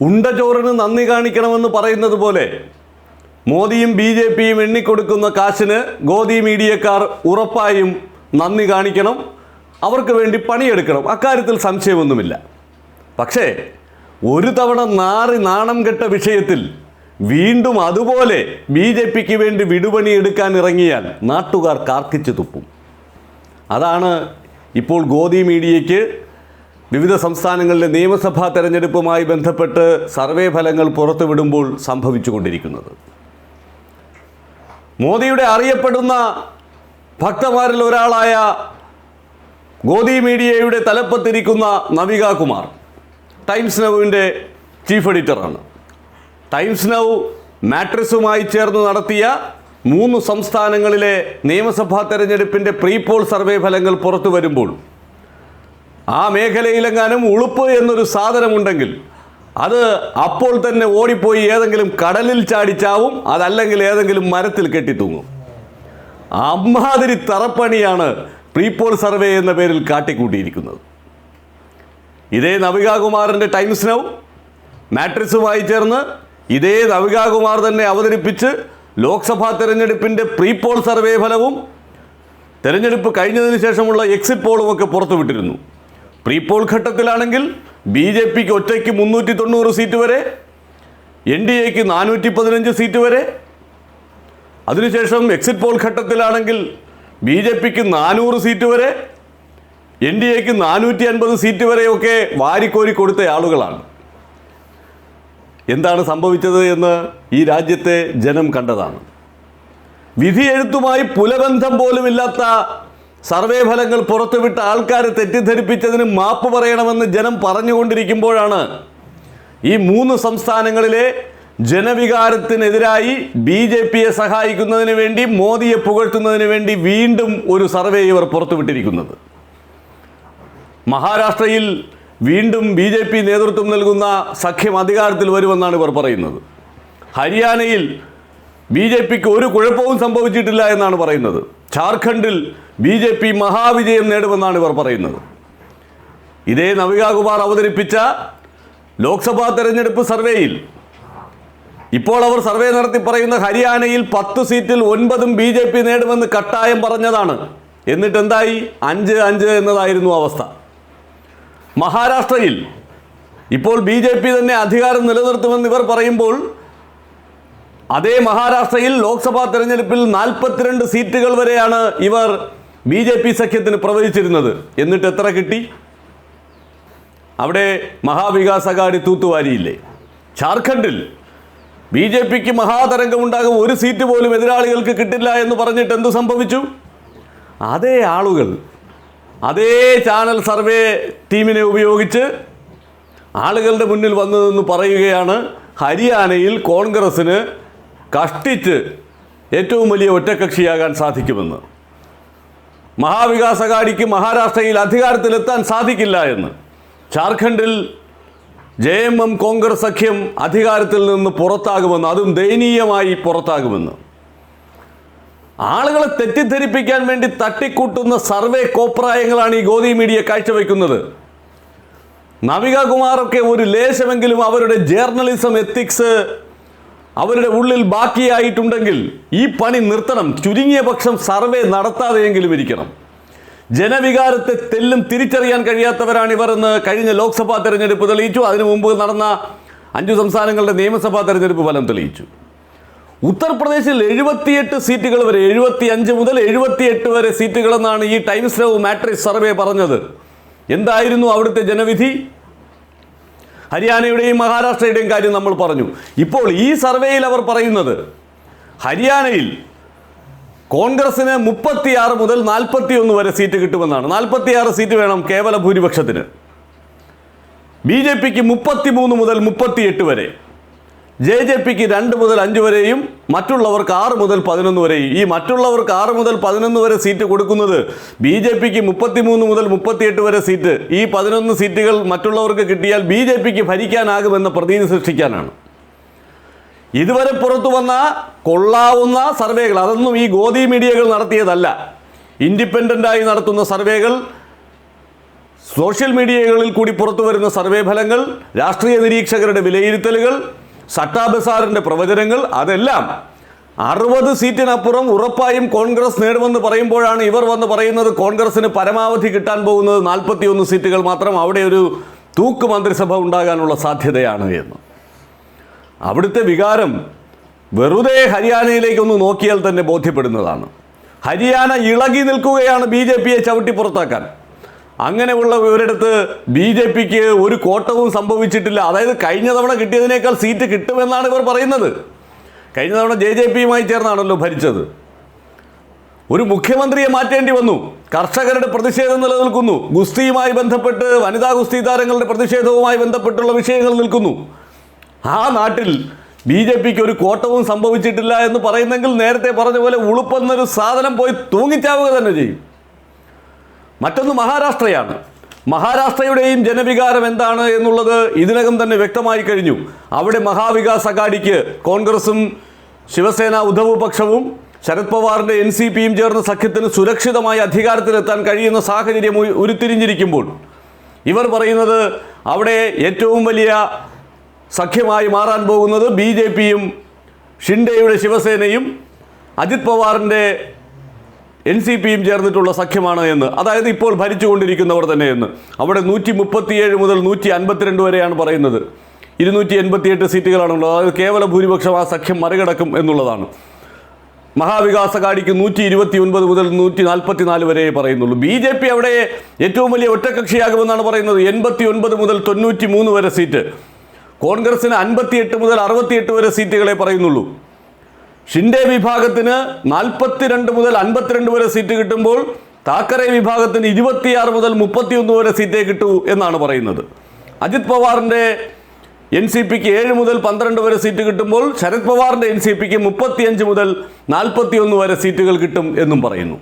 ഉണ്ടചോറിന് നന്ദി കാണിക്കണമെന്ന് പറയുന്നത് പോലെ മോദിയും ബി ജെ പിയും എണ്ണിക്കൊടുക്കുന്ന കാശിന് ഗോദി മീഡിയക്കാർ ഉറപ്പായും നന്ദി കാണിക്കണം. അവർക്ക് വേണ്ടി പണിയെടുക്കണം. അക്കാര്യത്തിൽ സംശയമൊന്നുമില്ല. പക്ഷേ ഒരു തവണ നാറി നാണം കെട്ട വിഷയത്തിൽ വീണ്ടും അതുപോലെ ബി ജെ പിക്ക് വേണ്ടി വിടുപണി എടുക്കാൻ ഇറങ്ങിയാൽ നാട്ടുകാർ കാർക്കിച്ചു തുപ്പും. അതാണ് ഇപ്പോൾ ഗോദി മീഡിയയ്ക്ക് വിവിധ സംസ്ഥാനങ്ങളിലെ നിയമസഭാ തെരഞ്ഞെടുപ്പുമായി ബന്ധപ്പെട്ട് സർവേ ഫലങ്ങൾ പുറത്തുവിടുമ്പോൾ സംഭവിച്ചുകൊണ്ടിരിക്കുന്നത്. മോദിയുടെ അറിയപ്പെടുന്ന ഭക്തമാരിൽ ഒരാളായ ഗോദി മീഡിയയുടെ തലപ്പത്തിരിക്കുന്ന നവിക കുമാർ ടൈംസ് നൗവിന്റെ ചീഫ് എഡിറ്ററാണ്. ടൈംസ് നൗ മാട്രിസുമായി ചേർന്ന് നടത്തിയ മൂന്ന് സംസ്ഥാനങ്ങളിലെ നിയമസഭാ തെരഞ്ഞെടുപ്പിന്റെ പ്രീപോൾ സർവേ ഫലങ്ങൾ പുറത്തു വരുമ്പോൾ ആ മേഖലയിലെങ്ങാനും ഉളുപ്പ് എന്നൊരു സാധനമുണ്ടെങ്കിൽ അത് അപ്പോൾ തന്നെ ഓടിപ്പോയി ഏതെങ്കിലും കടലിൽ ചാടിച്ചാവും അതല്ലെങ്കിൽ ഏതെങ്കിലും മരത്തിൽ കെട്ടിത്തൂങ്ങും. അമ്മാതിരി തറപ്പണിയാണ് പ്രീപോൾ സർവേ എന്ന പേരിൽ കാട്ടിക്കൂട്ടിയിരിക്കുന്നത്. ഇതേ നവികാകുമാറിന്റെ ടൈംസ് നൗ മാട്രിക്സുമായി ചേർന്ന് ഇതേ നവികാകുമാർ തന്നെ അവതരിപ്പിച്ച് ലോക്സഭാ തെരഞ്ഞെടുപ്പിന്റെ പ്രീപോൾ സർവേ ഫലവും തെരഞ്ഞെടുപ്പ് കഴിഞ്ഞതിന് ശേഷമുള്ള എക്സിറ്റ് പോളും ഒക്കെ പുറത്തുവിട്ടിരുന്നു. പ്രീപോൾ ഘട്ടത്തിലാണെങ്കിൽ ബി ജെ പിക്ക് ഒറ്റയ്ക്ക് മുന്നൂറ്റി തൊണ്ണൂറ് സീറ്റ് വരെ എൻ ഡി എക്ക് നാനൂറ്റി പതിനഞ്ച് സീറ്റ് വരെ. അതിനുശേഷം എക്സിറ്റ് പോൾ ഘട്ടത്തിലാണെങ്കിൽ ബി ജെ പിക്ക് നാനൂറ് സീറ്റ് വരെ എൻ ഡി എക്ക് നാനൂറ്റി അൻപത് സീറ്റ് വരെയൊക്കെ വാരിക്കോരി കൊടുത്ത ആളുകളാണ്. എന്താണ് സംഭവിച്ചത് എന്ന് ഈ രാജ്യത്തെ ജനം കണ്ടതാണ്. വിധിയെഴുത്തുമായി പുലബന്ധം പോലുമില്ലാത്ത സർവേ ഫലങ്ങൾ പുറത്തുവിട്ട ആൾക്കാരെ തെറ്റിദ്ധരിപ്പിച്ചതിന് മാപ്പ് പറയണമെന്ന് ജനം പറഞ്ഞുകൊണ്ടിരിക്കുമ്പോഴാണ് ഈ മൂന്ന് സംസ്ഥാനങ്ങളിലെ ജനവികാരത്തിനെതിരായി ബി ജെ പിയെ സഹായിക്കുന്നതിന് വേണ്ടി മോദിയെ പുകഴ്ത്തുന്നതിന് വേണ്ടി വീണ്ടും ഒരു സർവേ ഇവർ പുറത്തുവിട്ടിരിക്കുന്നത്. മഹാരാഷ്ട്രയിൽ വീണ്ടും ബി ജെ പി നേതൃത്വം നൽകുന്ന സഖ്യം അധികാരത്തിൽ വരുമെന്നാണ് ഇവർ പറയുന്നത്. ഹരിയാനയിൽ ബി ജെ പിക്ക് ഒരു കുഴപ്പവും സംഭവിച്ചിട്ടില്ല എന്നാണ് പറയുന്നത്. ഝാർഖണ്ഡിൽ ബി ജെ പി മഹാവിജയം നേടുമെന്നാണ് ഇവർ പറയുന്നത്. ഇതേ നവികാകുമാർ അവതരിപ്പിച്ച ലോക്സഭാ തെരഞ്ഞെടുപ്പ് സർവേയിൽ ഇപ്പോൾ അവർ സർവേ നടത്തി പറയുന്ന ഹരിയാനയിൽ പത്ത് സീറ്റിൽ ഒൻപതും ബി ജെ പി നേടുമെന്ന് കട്ടായം പറഞ്ഞതാണ്. എന്നിട്ട് എന്തായി? അഞ്ച് അഞ്ച് എന്നതായിരുന്നു അവസ്ഥ. മഹാരാഷ്ട്രയിൽ ഇപ്പോൾ ബി ജെ പി തന്നെ അധികാരം നിലനിർത്തുമെന്ന് ഇവർ പറയുമ്പോൾ അതേ മഹാരാഷ്ട്രയിൽ ലോക്സഭാ തെരഞ്ഞെടുപ്പിൽ നാൽപ്പത്തിരണ്ട് സീറ്റുകൾ വരെയാണ് ഇവർ ബി ജെ പി സഖ്യത്തിന് പ്രവചിച്ചിരുന്നത്. എന്നിട്ട് എത്ര കിട്ടി? അവിടെ മഹാവികാസ് അഘാടി തൂത്തുവാരിയില്ലേ? ഝാർഖണ്ഡിൽ ബി ജെ പിക്ക് മഹാതരംഗമുണ്ടാകും ഒരു സീറ്റ് പോലും എതിരാളികൾക്ക് കിട്ടില്ല എന്ന് പറഞ്ഞിട്ട് എന്ത് സംഭവിച്ചു? അതേ ആളുകൾ അതേ ചാനൽ സർവേ ടീമിനെ ഉപയോഗിച്ച് ആളുകളുടെ മുന്നിൽ വന്നതെന്ന് പറയുകയാണ് ഹരിയാനയിൽ കോൺഗ്രസ്സിന് കഷ്ടിച്ച് ഏറ്റവും വലിയ ഒറ്റക്കക്ഷിയാകാൻ സാധിക്കുമെന്ന്. മഹാവികാസകാരിക്ക് മഹാരാഷ്ട്രയിൽ അധികാരത്തിലെത്താൻ സാധിക്കില്ല എന്ന്. ഝാർഖണ്ഡിൽ ജെ എം എം കോൺഗ്രസ് സഖ്യം അധികാരത്തിൽ നിന്ന് പുറത്താകുമെന്ന് അതും ദയനീയമായി പുറത്താകുമെന്ന്. ആളുകളെ തെറ്റിദ്ധരിപ്പിക്കാൻ വേണ്ടി തട്ടിക്കൂട്ടുന്ന സർവേ കോപ്രായങ്ങളാണ് ഈ ഗോദി മീഡിയ കാഴ്ചവെക്കുന്നത്. നവിക കുമാറൊക്കെ ഒരു ലേശമെങ്കിലും അവരുടെ ജേർണലിസം എത്തിക്സ് അവരുടെ ഉള്ളിൽ ബാക്കിയായിട്ടുണ്ടെങ്കിൽ ഈ പണി നിർത്തണം. ചുരുങ്ങിയ പക്ഷം സർവേ നടത്താതെയെങ്കിലും ഇരിക്കണം. ജനവികാരത്തെ തെല്ലും തിരിച്ചറിയാൻ കഴിയാത്തവരാണ് ഇവർ എന്ന് കഴിഞ്ഞ ലോക്സഭാ തെരഞ്ഞെടുപ്പ് തെളിയിച്ചു. അതിനു മുമ്പ് നടന്ന അഞ്ചു സംസ്ഥാനങ്ങളുടെ നിയമസഭാ തെരഞ്ഞെടുപ്പ് ഫലം തെളിയിച്ചു. ഉത്തർപ്രദേശിൽ എഴുപത്തിയെട്ട് സീറ്റുകൾ വരെ എഴുപത്തി അഞ്ച് മുതൽ എഴുപത്തിയെട്ട് വരെ സീറ്റുകളെന്നാണ് ഈ ടൈംസ് നൗ മാട്രിക്സ് സർവേ പറഞ്ഞത്. എന്തായിരുന്നു അവിടുത്തെ ജനവിധി? ഹരിയാനയുടെയും മഹാരാഷ്ട്രയുടെയും കാര്യം നമ്മൾ പറഞ്ഞു. ഇപ്പോൾ ഈ സർവേയിൽ അവർ പറയുന്നത് ഹരിയാനയിൽ കോൺഗ്രസിന് മുപ്പത്തിയാറ് മുതൽ നാൽപ്പത്തി ഒന്ന് വരെ സീറ്റ് കിട്ടുമെന്നാണ്. നാൽപ്പത്തിയാറ് സീറ്റ് വേണം കേവല ഭൂരിപക്ഷത്തിന്. ബി ജെ പിക്ക് മുപ്പത്തിമൂന്ന് മുതൽ മുപ്പത്തിയെട്ട് വരെ. ജെ ജെ പിക്ക് രണ്ട് മുതൽ അഞ്ച് വരെയും മറ്റുള്ളവർക്ക് ആറ് മുതൽ പതിനൊന്ന് വരെയും. ഈ മറ്റുള്ളവർക്ക് ആറ് മുതൽ പതിനൊന്ന് വരെ സീറ്റ് കൊടുക്കുന്നത് ബി ജെ പിക്ക് മുപ്പത്തിമൂന്ന് മുതൽ മുപ്പത്തിയെട്ട് വരെ സീറ്റ്. ഈ പതിനൊന്ന് സീറ്റുകൾ മറ്റുള്ളവർക്ക് കിട്ടിയാൽ ബി ജെ പിക്ക് ഭരിക്കാനാകുമെന്ന പ്രതീതി സൃഷ്ടിക്കാനാണ്. ഇതുവരെ പുറത്തു വന്ന കൊള്ളാവുന്ന സർവേകൾ അതൊന്നും ഈ ഗോദി മീഡിയകൾ നടത്തിയതല്ല. ഇൻഡിപെൻഡന്റായി നടത്തുന്ന സർവേകൾ സോഷ്യൽ മീഡിയകളിൽ കൂടി പുറത്തു വരുന്ന സർവേ ഫലങ്ങൾ രാഷ്ട്രീയ നിരീക്ഷകരുടെ വിലയിരുത്തലുകൾ സട്ടാ ബസാറിന്റെ പ്രവചനങ്ങൾ അതെല്ലാം അറുപത് സീറ്റിനപ്പുറം ഉറപ്പായും കോൺഗ്രസ് നേടുമെന്ന് പറയുമ്പോഴാണ് ഇവർ വന്ന് പറയുന്നത് കോൺഗ്രസിന് പരമാവധി കിട്ടാൻ പോകുന്നത് നാൽപ്പത്തിയൊന്ന് സീറ്റുകൾ മാത്രം അവിടെ ഒരു തൂക്ക് മന്ത്രിസഭ ഉണ്ടാകാനുള്ള സാധ്യതയാണ് എന്ന്. അവിടുത്തെ വികാരം വെറുതെ ഹരിയാനയിലേക്കൊന്ന് നോക്കിയാൽ തന്നെ ബോധ്യപ്പെടുന്നതാണ്. ഹരിയാന ഇളകി നിൽക്കുകയാണ് ബി ജെ പിയെ ചവിട്ടി പുറത്താക്കാൻ. അങ്ങനെയുള്ള ഇവരടുത്ത് ബി ജെ പിക്ക് ഒരു കോട്ടവും സംഭവിച്ചിട്ടില്ല. അതായത് കഴിഞ്ഞ തവണ കിട്ടിയതിനേക്കാൾ സീറ്റ് കിട്ടുമെന്നാണ് ഇവർ പറയുന്നത്. കഴിഞ്ഞ തവണ ജെ ജെ പിയുമായി ചേർന്നാണല്ലോ ഭരിച്ചത്. ഒരു മുഖ്യമന്ത്രിയെ മാറ്റേണ്ടി വന്നു. കർഷകരുടെ പ്രതിഷേധം നിലനിൽക്കുന്നു. ഗുസ്തിയുമായി ബന്ധപ്പെട്ട് വനിതാ ഗുസ്തി താരങ്ങളുടെ പ്രതിഷേധവുമായി ബന്ധപ്പെട്ടുള്ള വിഷയങ്ങൾ നിൽക്കുന്നു. ആ നാട്ടിൽ ബി ജെ പിക്ക് ഒരു കോട്ടവും സംഭവിച്ചിട്ടില്ല എന്ന് പറയുന്നെങ്കിൽ നേരത്തെ പറഞ്ഞ പോലെ ഉളുപ്പെന്നൊരു സാധനം പോയി തൂങ്ങിച്ചാവുക തന്നെ ചെയ്യും. മറ്റൊന്ന് മഹാരാഷ്ട്രയാണ്. മഹാരാഷ്ട്രയുടെയും ജനവികാരം എന്താണ് എന്നുള്ളത് ഇതിനകം തന്നെ വ്യക്തമായി കഴിഞ്ഞു. അവിടെ മഹാവികാസ് അഘാഡിക്ക് കോൺഗ്രസും ശിവസേന ഉദ്ധവ് പക്ഷവും ശരത് പവാറിന്റെ എൻ സി പിയും ചേർന്ന സഖ്യത്തിന് സുരക്ഷിതമായി അധികാരത്തിലെത്താൻ കഴിയുന്ന സാഹചര്യം ഉരുത്തിരിഞ്ഞിരിക്കുമ്പോൾ ഇവർ പറയുന്നത് അവിടെ ഏറ്റവും വലിയ സഖ്യമായി മാറാൻ പോകുന്നത് ബി ജെ പിയും ഷിൻഡെയുടെ ശിവസേനയും അജിത് പവാറിന്റെ എൻ സി പിയും ചേർന്നിട്ടുള്ള സഖ്യമാണ് എന്ന്. അതായത് ഇപ്പോൾ ഭരിച്ചുകൊണ്ടിരിക്കുന്നവർ തന്നെ എന്ന് അവിടെ നൂറ്റി മുപ്പത്തിയേഴ് മുതൽ നൂറ്റി അൻപത്തിരണ്ട് വരെയാണ് പറയുന്നത്. ഇരുന്നൂറ്റി എൺപത്തിയെട്ട് സീറ്റുകളാണുള്ളത്. അതായത് കേവല ഭൂരിപക്ഷം ആ സഖ്യം മറികടക്കും എന്നുള്ളതാണ്. മഹാവികാസ് അഘാഡിക്ക് നൂറ്റി ഇരുപത്തി ഒൻപത് മുതൽ നൂറ്റി നാൽപ്പത്തി നാല് വരെ പറയുന്നുള്ളൂ. ബി ജെ പി അവിടെ ഏറ്റവും വലിയ ഒറ്റകക്ഷിയാകുമെന്നാണ് പറയുന്നത്. എൺപത്തി ഒൻപത് മുതൽ തൊണ്ണൂറ്റി മൂന്ന് വരെ സീറ്റ്. കോൺഗ്രസിന് അൻപത്തിയെട്ട് മുതൽ അറുപത്തിയെട്ട് വരെ സീറ്റുകളെ പറയുന്നുള്ളൂ. ഷിൻഡെ വിഭാഗത്തിന് നാൽപ്പത്തിരണ്ട് മുതൽ അൻപത്തിരണ്ട് വരെ സീറ്റ് കിട്ടുമ്പോൾ താക്കറെ വിഭാഗത്തിന് ഇരുപത്തിയാറ് മുതൽ മുപ്പത്തിയൊന്ന് വരെ സീറ്റേ കിട്ടൂ എന്നാണ് പറയുന്നത്. അജിത് പവാറിന്റെ എൻ സി പിക്ക് ഏഴ് മുതൽ പന്ത്രണ്ട് വരെ സീറ്റ് കിട്ടുമ്പോൾ ശരത് പവാറിന്റെ എൻ സി പിക്ക് മുപ്പത്തിയഞ്ച് മുതൽ നാൽപ്പത്തിയൊന്ന് വരെ സീറ്റുകൾ കിട്ടും എന്നും പറയുന്നു.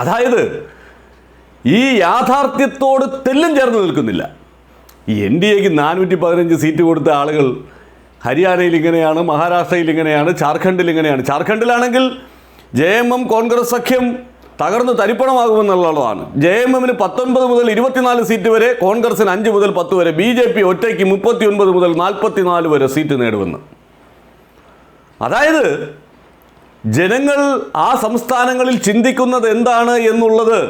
അതായത് ഈ യാഥാർത്ഥ്യത്തോട് തെല്ലും ചേർന്ന് നിൽക്കുന്നില്ല. എൻ ഡി എക്ക് നാനൂറ്റി പതിനഞ്ച് സീറ്റ് കൊടുത്ത ആളുകൾ ഹരിയാനയിൽ ഇങ്ങനെയാണ് മഹാരാഷ്ട്രയിൽ ഇങ്ങനെയാണ് ജാർഖണ്ഡിൽ ഇങ്ങനെയാണ്. ജാർഖണ്ഡിലാണെങ്കിൽ ജെ എം എം കോൺഗ്രസ് സഖ്യം തകർന്ന് തരിപ്പണമാകുമെന്നുള്ളതാണ്. ജെ എം എമ്മിന് പത്തൊൻപത് മുതൽ ഇരുപത്തിനാല് സീറ്റ് വരെ കോൺഗ്രസിന് അഞ്ച് മുതൽ പത്ത് വരെ ബി ജെ പി ഒറ്റയ്ക്ക് മുപ്പത്തി ഒൻപത് മുതൽ നാൽപ്പത്തിനാല് വരെ സീറ്റ് നേടുമെന്ന്. അതായത് ജനങ്ങൾ ആ സംസ്ഥാനങ്ങളിൽ ചിന്തിക്കുന്നത് എന്താണ് എന്നുള്ളത്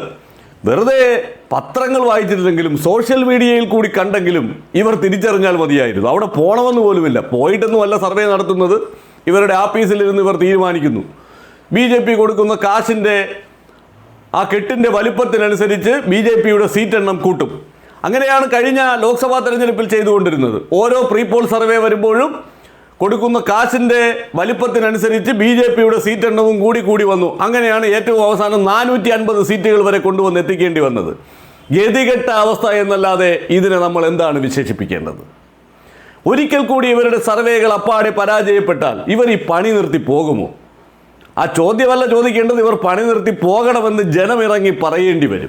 വെറുതെ പത്രങ്ങൾ വായിച്ചിരുന്നെങ്കിലും സോഷ്യൽ മീഡിയയിൽ കൂടി കണ്ടെങ്കിലും ഇവർ തിരിച്ചറിഞ്ഞാൽ മതിയായിരുന്നു. അവിടെ പോകണമെന്ന് പോലുമില്ല. പോയിട്ടൊന്നുമല്ല സർവേ നടത്തുന്നത്. ഇവരുടെ ആഫീസിലിരുന്ന് ഇവർ തീരുമാനിക്കുന്നു. ബി ജെ പി കൊടുക്കുന്ന കാശിന്റെ ആ കെട്ടിന്റെ വലിപ്പത്തിനനുസരിച്ച് ബി ജെ പിയുടെ സീറ്റ് എണ്ണം കൂട്ടും. അങ്ങനെയാണ് കഴിഞ്ഞ ലോക്സഭാ തെരഞ്ഞെടുപ്പിൽ ചെയ്തുകൊണ്ടിരുന്നത്. ഓരോ പ്രീപോൾ സർവേ വരുമ്പോഴും കൊടുക്കുന്ന കാശിന്റെ വലിപ്പത്തിനനുസരിച്ച് ബി ജെ പിയുടെ സീറ്റ് എണ്ണവും കൂടി കൂടി വന്നു. അങ്ങനെയാണ് ഏറ്റവും അവസാനം നാനൂറ്റി അൻപത് സീറ്റുകൾ വരെ കൊണ്ടുവന്ന് എത്തിക്കേണ്ടി വന്നത്. ഗതികെട്ട അവസ്ഥ എന്നല്ലാതെ ഇതിനെ നമ്മൾ എന്താണ് വിശേഷിപ്പിക്കേണ്ടത്? ഒരിക്കൽ കൂടി ഇവരുടെ സർവേകൾ അപ്പാടെ പരാജയപ്പെട്ടാൽ ഇവർ ഈ പണി നിർത്തി പോകുമോ? ആ ചോദ്യമല്ല ചോദിക്കേണ്ടത് ഇവർ പണി നിർത്തി പോകണമെന്ന് ജനമിറങ്ങി പറയേണ്ടി വരും.